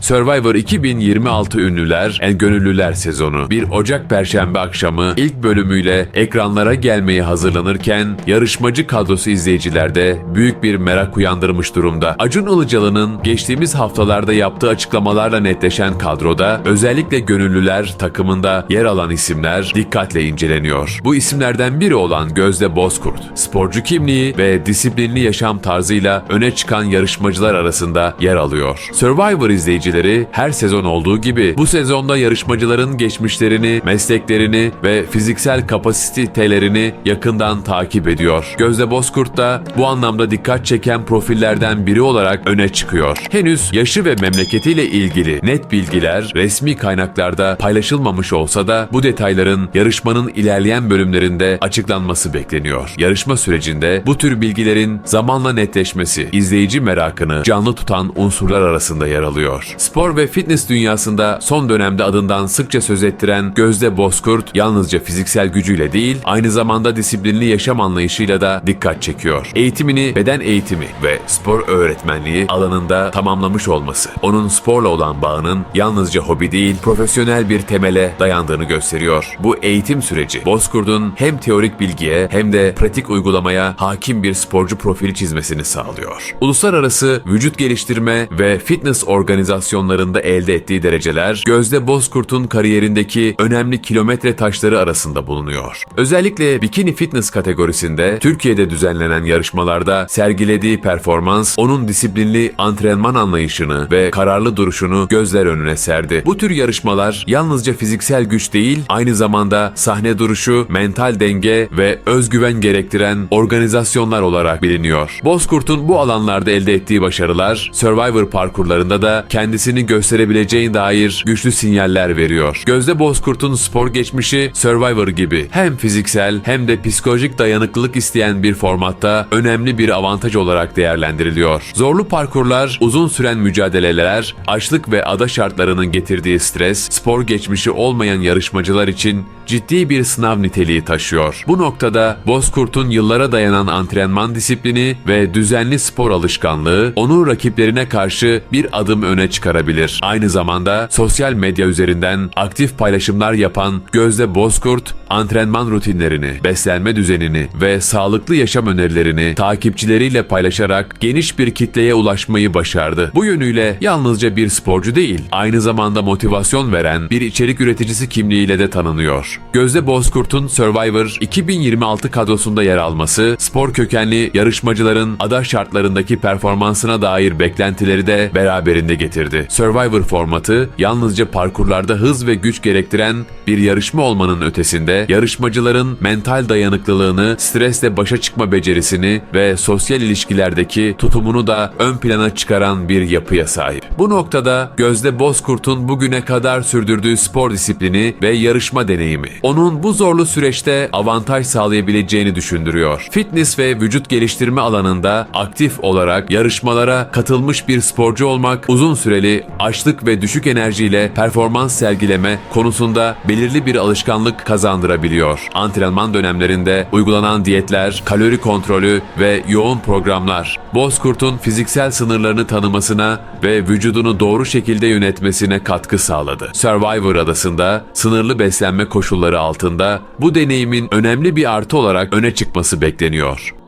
Survivor 2026 Ünlüler en Gönüllüler sezonu 1 Ocak Perşembe akşamı ilk bölümüyle ekranlara gelmeye hazırlanırken yarışmacı kadrosu izleyicilerde büyük bir merak uyandırmış durumda. Acun Ilıcalı'nın geçtiğimiz haftalarda yaptığı açıklamalarla netleşen kadroda özellikle Gönüllüler takımında yer alan isimler dikkatle inceleniyor. Bu isimlerden biri olan Gözde Bozkurt, sporcu kimliği ve disiplinli yaşam tarzıyla öne çıkan yarışmacılar arasında yer alıyor. Survivor izleyicileri her sezon olduğu gibi bu sezonda yarışmacıların geçmişlerini, mesleklerini ve fiziksel kapasitelerini yakından takip ediyor. Gözde Bozkurt da bu anlamda dikkat çeken profillerden biri olarak öne çıkıyor. Henüz yaşı ve memleketiyle ilgili net bilgiler resmi kaynaklarda paylaşılmamış olsa da bu detayların yarışmanın ilerleyen bölümlerinde açıklanması bekleniyor. Yarışma sürecinde bu tür bilgilerin zamanla netleşmesi izleyici merakını canlı tutan unsurlar arasında yer alıyor. Spor ve fitness dünyasında son dönemde adından sıkça söz ettiren Gözde Bozkurt yalnızca fiziksel gücüyle değil aynı zamanda disiplinli yaşam anlayışıyla da dikkat çekiyor. Eğitimini beden eğitimi ve spor öğretmenliği alanında tamamlamış olması onun sporla olan bağının yalnızca hobi değil profesyonel bir temele dayandığını gösteriyor. Bu eğitim süreci Bozkurt'un hem teorik bilgiye hem de pratik uygulamaya hakim bir sporcu profili çizmesini sağlıyor. Uluslararası vücut geliştirme ve fitness organizasyonlarında elde ettiği dereceler Gözde Bozkurt'un kariyerindeki önemli kilometre taşları arasında bulunuyor. Özellikle bikini fitness kategorisinde Türkiye'de düzenlenen yarışmalarda sergilediği performans onun disiplinli antrenman anlayışını ve kararlı duruşunu gözler önüne serdi. Bu tür yarışmalar yalnızca fiziksel güç değil, aynı zamanda sahne duruşu, mental denge ve özgüven gerektiren organizasyonlar olarak biliniyor. Bozkurt'un bu alanlarda elde ettiği başarılar Survivor parkurlarında da kendisini gösterebileceğine dair güçlü sinyaller veriyor. Gözde Bozkurt'un spor geçmişi Survivor gibi hem fiziksel hem de psikolojik dayanıklılık isteyen bir formatta önemli bir avantaj olarak değerlendiriliyor. Zorlu parkurlar, uzun süren mücadeleler, açlık ve ada şartlarının getirdiği stres, spor geçmişi olmayan yarışmacılar için ciddi bir sınav niteliği taşıyor. Bu noktada Bozkurt'un yıllara dayanan antrenman disiplini ve düzenli spor alışkanlığı onu rakiplerine karşı bir adım öne çıkarabilir. Aynı zamanda sosyal medya üzerinden aktif paylaşımlar yapan Gözde Bozkurt, antrenman rutinlerini, beslenme düzenini ve sağlıklı yaşam önerilerini takipçileriyle paylaşarak geniş bir kitleye ulaşmayı başardı. Bu yönüyle yalnızca bir sporcu değil, aynı zamanda motivasyon veren bir içerik üreticisi kimliğiyle de tanınıyor. Gözde Bozkurt'un Survivor 2026 kadrosunda yer alması, spor kökenli yarışmacıların ada şartlarındaki performansına dair beklentileri de beraberinde getirdi. Survivor formatı yalnızca parkurlarda hız ve güç gerektiren bir yarışma olmanın ötesinde yarışmacıların mental dayanıklılığını, stresle başa çıkma becerisini ve sosyal ilişkilerdeki tutumunu da ön plana çıkaran bir yapıya sahip. Bu noktada Gözde Bozkurt'un bugüne kadar sürdürdüğü spor disiplini ve yarışma deneyimi onun bu zorlu süreçte avantaj sağlayabileceğini düşündürüyor. Fitness ve vücut geliştirme alanında aktif olarak yarışmalara katılmış bir sporcu olmak uzun süreli açlık ve düşük enerjiyle performans sergileme konusunda belirli bir alışkanlık kazandırabiliyor. Antrenman dönemlerinde uygulanan diyetler, kalori kontrolü ve yoğun programlar Bozkurt'un fiziksel sınırlarını tanımasına ve vücudunu doğru şekilde yönetmesine katkı sağladı. Survivor adasında sınırlı beslenme koşulları altında bu deneyimin önemli bir artı olarak öne çıkması bekleniyor.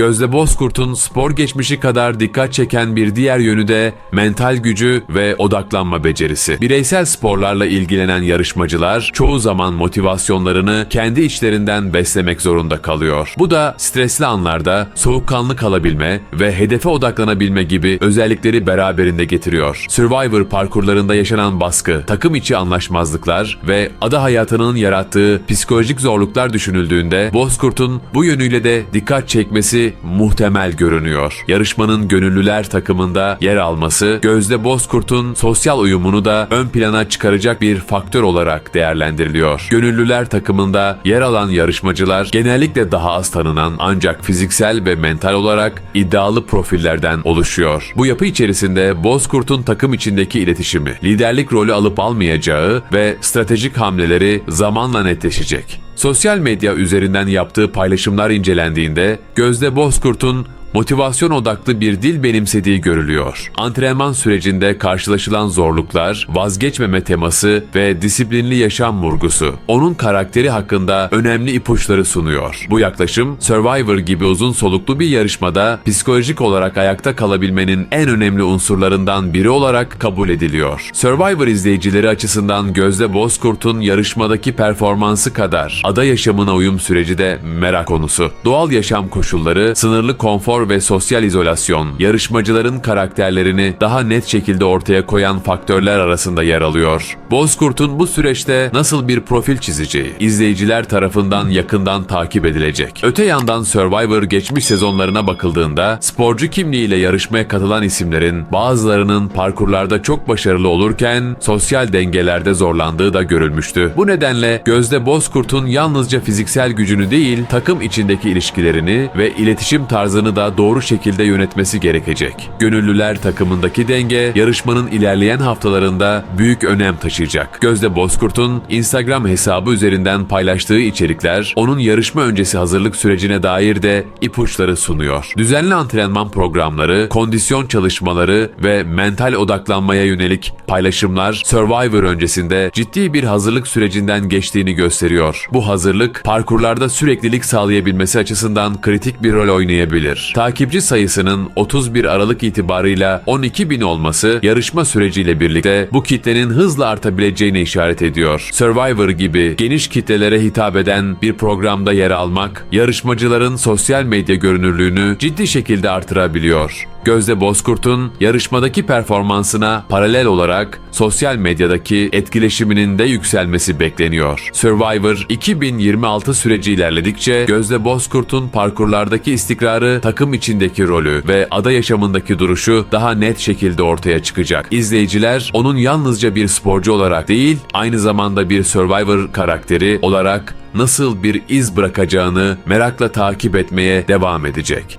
Gözde Bozkurt'un spor geçmişi kadar dikkat çeken bir diğer yönü de mental gücü ve odaklanma becerisi. Bireysel sporlarla ilgilenen yarışmacılar çoğu zaman motivasyonlarını kendi içlerinden beslemek zorunda kalıyor. Bu da stresli anlarda soğukkanlı kalabilme ve hedefe odaklanabilme gibi özellikleri beraberinde getiriyor. Survivor parkurlarında yaşanan baskı, takım içi anlaşmazlıklar ve ada hayatının yarattığı psikolojik zorluklar düşünüldüğünde Bozkurt'un bu yönüyle de dikkat çekmesi muhtemel görünüyor. Yarışmanın gönüllüler takımında yer alması Gözde Bozkurt'un sosyal uyumunu da ön plana çıkaracak bir faktör olarak değerlendiriliyor. Gönüllüler takımında yer alan yarışmacılar genellikle daha az tanınan ancak fiziksel ve mental olarak iddialı profillerden oluşuyor. Bu yapı içerisinde Bozkurt'un takım içindeki iletişimi, liderlik rolü alıp almayacağı ve stratejik hamleleri zamanla netleşecek. Sosyal medya üzerinden yaptığı paylaşımlar incelendiğinde Gözde Bozkurt'un motivasyon odaklı bir dil benimsediği görülüyor. Antrenman sürecinde karşılaşılan zorluklar, vazgeçmeme teması ve disiplinli yaşam vurgusu onun karakteri hakkında önemli ipuçları sunuyor. Bu yaklaşım Survivor gibi uzun soluklu bir yarışmada psikolojik olarak ayakta kalabilmenin en önemli unsurlarından biri olarak kabul ediliyor. Survivor izleyicileri açısından Gözde Bozkurt'un yarışmadaki performansı kadar ada yaşamına uyum süreci de merak konusu. Doğal yaşam koşulları, sınırlı konfor ve sosyal izolasyon, yarışmacıların karakterlerini daha net şekilde ortaya koyan faktörler arasında yer alıyor. Bozkurt'un bu süreçte nasıl bir profil çizeceği, izleyiciler tarafından yakından takip edilecek. Öte yandan Survivor geçmiş sezonlarına bakıldığında sporcu kimliğiyle yarışmaya katılan isimlerin bazılarının parkurlarda çok başarılı olurken sosyal dengelerde zorlandığı da görülmüştü. Bu nedenle Gözde Bozkurt'un yalnızca fiziksel gücünü değil takım içindeki ilişkilerini ve iletişim tarzını da doğru şekilde yönetmesi gerekecek. Gönüllüler takımındaki denge yarışmanın ilerleyen haftalarında büyük önem taşıyacak. Gözde Bozkurt'un Instagram hesabı üzerinden paylaştığı içerikler onun yarışma öncesi hazırlık sürecine dair de ipuçları sunuyor. Düzenli antrenman programları, kondisyon çalışmaları ve mental odaklanmaya yönelik paylaşımlar Survivor öncesinde ciddi bir hazırlık sürecinden geçtiğini gösteriyor. Bu hazırlık parkurlarda süreklilik sağlayabilmesi açısından kritik bir rol oynayabilir. Takipçi sayısının 31 Aralık itibarıyla 12 bin olması yarışma süreciyle birlikte bu kitlenin hızla artabileceğine işaret ediyor. Survivor gibi geniş kitlelere hitap eden bir programda yer almak, yarışmacıların sosyal medya görünürlüğünü ciddi şekilde artırabiliyor. Gözde Bozkurt'un yarışmadaki performansına paralel olarak sosyal medyadaki etkileşiminin de yükselmesi bekleniyor. Survivor 2026 süreci ilerledikçe Gözde Bozkurt'un parkurlardaki istikrarı, takım içindeki rolü ve ada yaşamındaki duruşu daha net şekilde ortaya çıkacak. İzleyiciler onun yalnızca bir sporcu olarak değil, aynı zamanda bir Survivor karakteri olarak nasıl bir iz bırakacağını merakla takip etmeye devam edecek.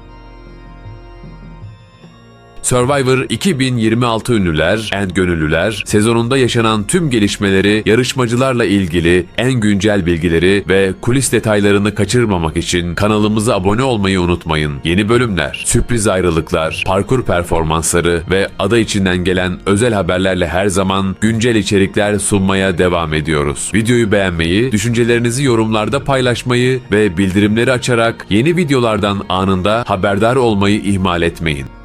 Survivor 2026 ünlüler, en gönüllüler, sezonunda yaşanan tüm gelişmeleri, yarışmacılarla ilgili en güncel bilgileri ve kulis detaylarını kaçırmamak için kanalımıza abone olmayı unutmayın. Yeni bölümler, sürpriz ayrılıklar, parkur performansları ve ada içinden gelen özel haberlerle her zaman güncel içerikler sunmaya devam ediyoruz. Videoyu beğenmeyi, düşüncelerinizi yorumlarda paylaşmayı ve bildirimleri açarak yeni videolardan anında haberdar olmayı ihmal etmeyin.